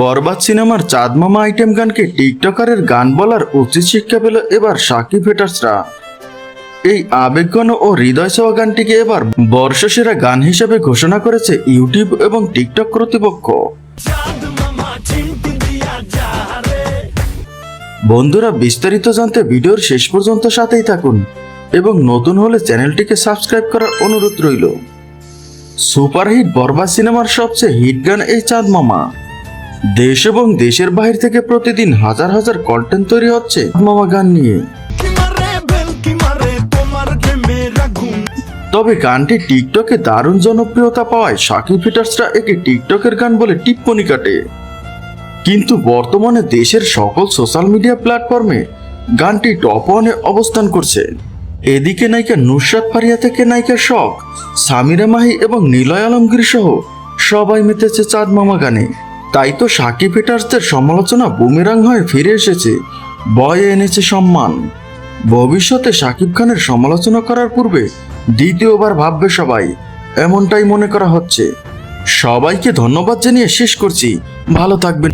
বরবাদ সিনেমার চাঁদ মামা আইটেম গানকে টিকটকারের গান বলার উচিত শিক্ষা পেল এবার সাকিব হেটার্সরা। এই আবেগঘন ও হৃদয় ছোঁয়া গানটিকে এবার বর্ষসেরা গান হিসেবে ঘোষণা করেছে ইউটিউব এবং টিকটক কর্তৃপক্ষ। বন্ধুরা, বিস্তারিত জানতে ভিডিওর শেষ পর্যন্ত সাথেই থাকুন এবং নতুন হলে চ্যানেলটিকে সাবস্ক্রাইব করার অনুরোধ রইল। সুপারহিট বরবাদ সিনেমার সবচেয়ে হিট গান এই চাঁদ মামা। দেশ এবং দেশের বাহির থেকে প্রতিদিন হাজার হাজার কন্টেন্ট তৈরি হচ্ছে মামা গান নিয়ে। তবে গানটি টিকটকে দারুণ জনপ্রিয়তা পাওয়ায় সাকিব ফিটার্সরা একে টিকটকের গান বলে টিপ্পনি কাটে। কিন্তু বর্তমানে দেশের সকল সোশ্যাল মিডিয়া প্ল্যাটফর্মে গানটি টপ ওয়ানে অবস্থান করছে। এদিকে নায়িকা নুসরাত ফারিয়া থেকে নায়িকা শখ, সামিরা মাহি এবং নিলয় আলমগীর সহ সবাই মেতেছে চাঁদ মামা গানে। তাই তো সাকিব ফিটার্সদের সমালোচনা বুমেরাং হয়ে ফিরে এসেছে। বয়ে এনেছে সম্মান। ভবিষ্যতে সাকিব খানের সমালোচনা করার পূর্বে দ্বিতীয়বার ভাববে সবাই, এমনটাই মনে করা হচ্ছে। সবাইকে ধন্যবাদ জানিয়ে শেষ করছি। ভালো থাকবেন।